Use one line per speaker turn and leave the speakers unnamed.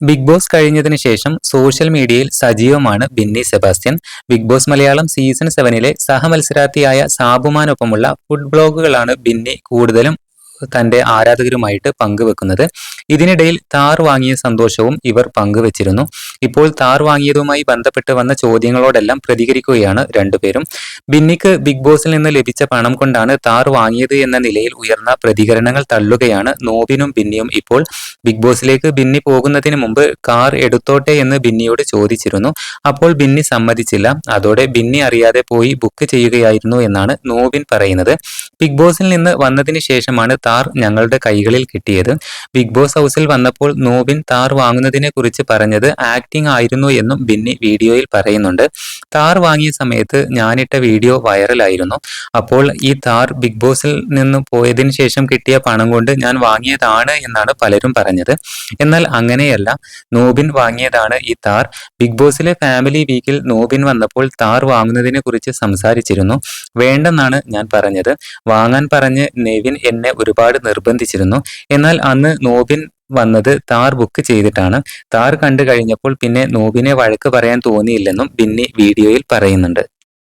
Big boss കഴിഞ്ഞതിന് ശേഷം social മീഡിയയിൽ സജീവമാണ് Binny Sebastian. Big Boss Malayalam season സെവനിലെ സഹമത്സരാർത്ഥിയായ സാബുമാനൊപ്പമുള്ള ഫുഡ് ബ്ലോഗുകളാണ് ബിന്നി കൂടുതലും തന്റെ ആരാധകരുമായിട്ട് പങ്കുവെക്കുന്നത്. ഇതിനിടയിൽ താർ വാങ്ങിയ സന്തോഷവും ഇവർ പങ്കുവച്ചിരുന്നു. ഇപ്പോൾ താർ വാങ്ങിയതുമായി ബന്ധപ്പെട്ട് വന്ന ചോദ്യങ്ങളോടെല്ലാം പ്രതികരിക്കുകയാണ് രണ്ടുപേരും. ബിന്നിക്ക് ബിഗ് ബോസിൽ നിന്ന് ലഭിച്ച പണം കൊണ്ടാണ് താർ വാങ്ങിയത് എന്ന നിലയിൽ ഉയർന്ന പ്രതികരണങ്ങൾ തള്ളുകയാണ് നോബിനും ബിന്നിയും ഇപ്പോൾ. ബിഗ് ബോസിലേക്ക് ബിന്നി പോകുന്നതിന് മുമ്പ് കാർ എടുത്തോട്ടെ എന്ന് ബിന്നിയോട് ചോദിച്ചിരുന്നു. അപ്പോൾ ബിന്നി സമ്മതിച്ചില്ല. അതോടെ ബിന്നി അറിയാതെ പോയി ബുക്ക് ചെയ്യുകയായിരുന്നു എന്നാണ് നോബിൻ പറയുന്നത്. ബിഗ് ബോസിൽ നിന്ന് വന്നതിന് ശേഷമാണ് താർ ഞങ്ങളുടെ കൈകളിൽ കിട്ടിയത്. ബിഗ് ബോസ് ഹൗസിൽ വന്നപ്പോൾ നോബിൻ താർ വാങ്ങുന്നതിനെ കുറിച്ച് പറഞ്ഞത് ആക്ടിംഗ് ആയിരുന്നു എന്നും ബിന്നി വീഡിയോയിൽ പറയുന്നുണ്ട്. താർ വാങ്ങിയ സമയത്ത് ഞാനിട്ട വീഡിയോ വൈറലായിരുന്നു. അപ്പോൾ ഈ താർ ബിഗ് ബോസിൽ നിന്ന് പോയതിനു ശേഷം കിട്ടിയ പണം കൊണ്ട് ഞാൻ വാങ്ങിയതാണ് എന്നാണ് പലരും പറഞ്ഞത്. എന്നാൽ അങ്ങനെയല്ല. നോബിൻ വാങ്ങിയതാണ് ഈ താർ. ബിഗ് ബോസിലെ ഫാമിലി വീക്കിൽ നോബിൻ വന്നപ്പോൾ താർ വാങ്ങുന്നതിനെ കുറിച്ച് സംസാരിച്ചിരുന്നു. വേണ്ടെന്നാണ് ഞാൻ പറഞ്ഞത്. വാങ്ങാൻ പറഞ്ഞ് നെവിൻ എന്നെ ഒരുപാട് നിർബന്ധിച്ചിരുന്നു. എന്നാൽ അന്ന് നോബിൻ വന്നത് താർ ബുക്ക് ചെയ്തിട്ടാണ്. താർ കണ്ടു കഴിഞ്ഞപ്പോൾ പിന്നെ നോബിനെ വഴക്ക് പറയാൻ തോന്നിയില്ലെന്നും ബിന്നി വീഡിയോയിൽ പറയുന്നുണ്ട്.